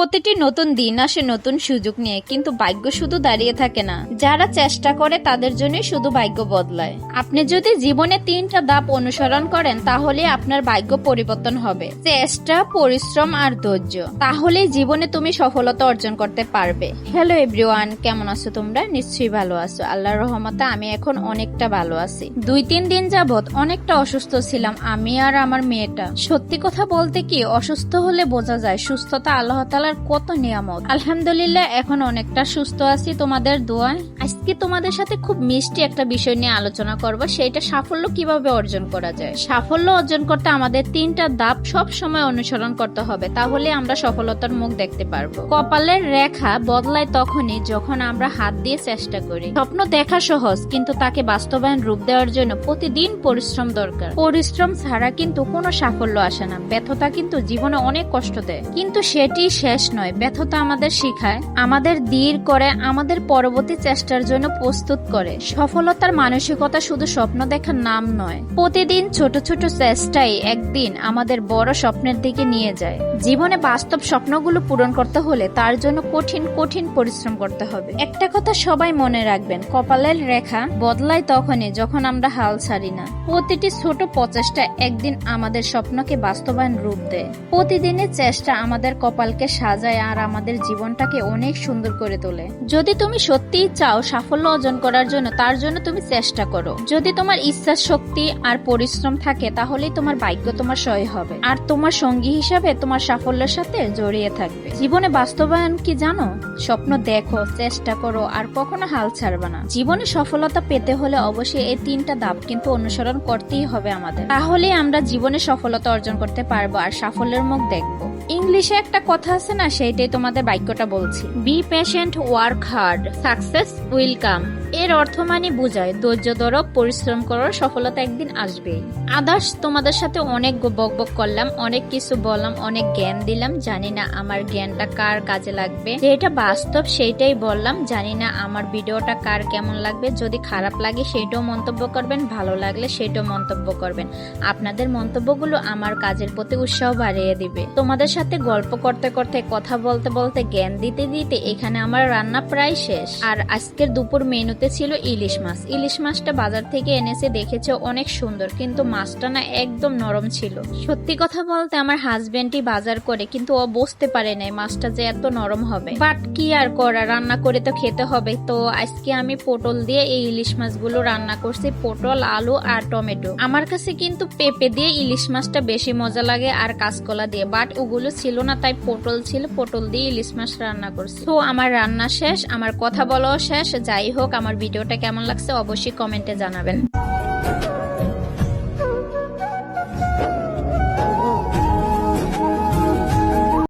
প্রতিটি নতুন দিন আসে নতুন সুযোগ নিয়ে, কিন্তু ভাগ্য শুধু দাঁড়িয়ে থাকে না। যারা চেষ্টা করে, তাদের জন্যই শুধু ভাগ্য বদলায়। আপনি যদি জীবনে তিনটা ধাপ অনুসরণ করেন, তাহলে আপনার ভাগ্য পরিবর্তন হবে। চেষ্টা, পরিশ্রম আর ধৈর্য। তাহলেই জীবনে তুমি সফলতা অর্জন করতে পারবে। হ্যালো এভরিওয়ান কেমন আছো তোমরা? নিশ্চয়ই ভালো আছো। আল্লাহর রহমতে আমি এখন অনেকটা ভালো আছি। দুই তিন দিন যাবৎ অনেকটা অসুস্থ ছিলাম আমি আর আমার মেয়েটা। সত্যি কথা বলতে কি, অসুস্থ হলে বোঝা যায়, সুস্থতা আল্লাহ তালার কত নিয়ামত? আলহামদুলিল্লাহ, এখন অনেকটা সুস্থ আছি। তোমাদের দোয়ায় আজকে তোমাদের সাথে খুব মিষ্টি একটা বিষয় নিয়ে আলোচনা করব। সেটা সাফল্য কীভাবে অর্জন করা যায়? সাফল্য অর্জন করতে আমাদের তিনটা ধাপ সব সময় অনুসরণ করতে হবে। তাহলে আমরা সফলতার মুখ দেখতে পারব। কপালের রেখা বদলায় তখনই যখন আমরা হাত দিয়ে চেষ্টা করি। স্বপ্ন দেখা সহজ, কিন্তু তাকে বাস্তবায়ন রূপ দেওয়ার জন্য প্রতিদিন পরিশ্রম দরকার। পরিশ্রম ছাড়া কিন্তু কোনো সাফল্য আসে না। ব্যর্থতা কিন্তু জীবনে অনেক কষ্ট দেয়। কিন্তু সেটি শেষ নয়, ব্যর্থতা আমাদের শিখায়, আমাদের দৃঢ় করে, আমাদের পরবর্তী চেষ্টার জন্য প্রস্তুত করে। সফলতার মানসিকতা শুধু স্বপ্ন দেখার নাম নয়, প্রতিদিন ছোট ছোট চেষ্টাই একদিন আমাদের বড় স্বপ্নের দিকে নিয়ে যায়। জীবনে বাস্তব স্বপ্নগুলো পূরণ করতে হলে তার জন্য কঠিন কঠিন পরিশ্রম করতে হবে। একটা কথা সবাই মনে রাখবেন, কপালের রেখা বদলায় তখনই যখন আমরা হাল ছাড়ি না। প্রতিটি ছোট প্রচেষ্টা একদিন আমাদের স্বপ্নকে বাস্তবায়ন রূপ দেয়। প্রতিদিনের চেষ্টা আমাদের কপালকে সাজায় আর আমাদের জীবনটাকে অনেক সুন্দর করে তোলে। যদি তুমি সত্যিই চাও সাফল্য অর্জন করার জন্য, তার জন্য তুমি চেষ্টা করো। যদি তোমার ইচ্ছা শক্তি আর পরিশ্রম থাকে, তাহলেই তোমার ভাগ্য তোমার সহায় হবে। আর তোমার সঙ্গী হিসাবে তোমার সাফল্যের সাথে জড়িয়ে থাকবে। জীবনে বাস্তবায়ন কি জানো? স্বপ্ন দেখো, চেষ্টা করো, আর কখনো হাল ছাড়বে না। জীবনে সফলতা পেতে হলে অবশ্যই এই তিনটা ধাপ কিন্তু অনুসরণ করতেই হবে আমাদের। তাহলে আমরা জীবনে সফলতা অর্জন করতে পারব আর সাফল্যের মুখ দেখব। ইংলিশে একটা কথা আছে না, সেইটাই তোমাদের বাক্যটা বলছি। Be patient work hard success will come এর অর্থ মানে বোঝায়, ধৈর্য ধরো, পরিশ্রম করো, সফলতা একদিন আসবেই আদার্স তোমাদের সাথে অনেক বক বক করলাম, অনেক কিছু বললাম, অনেক জ্ঞান দিলাম, জানি না আমার জ্ঞানটা কার কাজে লাগবে। যেটা বাস্তব সেইটাই বললাম, জানি না আমার ভিডিওটা কার কেমন লাগবে, যদি খারাপ লাগে সেইটাও মন্তব্য করবেন, ভালো লাগলে সেটাও মন্তব্য করবেন। আপনাদের মন্তব্যগুলো আমার কাজের প্রতি উৎসাহ বাড়িয়ে দিবে। তোমাদের সাথে গল্প করতে করতে, কথা বলতে বলতে, জ্ঞান দিতে দিতে এখানে আমার রান্না প্রায় শেষ। আর আজকের দুপুর মেনুতে ছিল ইলিশ মাছ। ইলিশ মাছটা বাজার থেকে এনেছে, দেখেছে, অনেক সুন্দর, কিন্তু মাছটা না একদম নরম ছিল। সত্যি কথা বলতে আমার হাজবেন্ডই বাজার করে, কিন্তু ও বুঝতে পারে নাই মাছটা যে এত নরম হবে। বাট কি আর করা রান্না করে তো খেতে হবে। তো আজকে আমি পটল দিয়ে এই ইলিশ মাছগুলো রান্না করছি, পটল, আলু আর টমেটো। আমার কাছে কিন্তু পেঁপে দিয়ে ইলিশ মাছটা বেশি মজা লাগে আর কাঁচকলা দিয়ে বাট ওগুলো ছিল না, তাই পটল ছিল, পটল দিয়ে ইলিশ মাছ রান্না করছি। তো আমার রান্না শেষ, আমার কথা বলাও শেষ, যাই হোক, আমার ভিডিওটা কেমন লাগছে অবশ্যই কমেন্টে জানাবেন।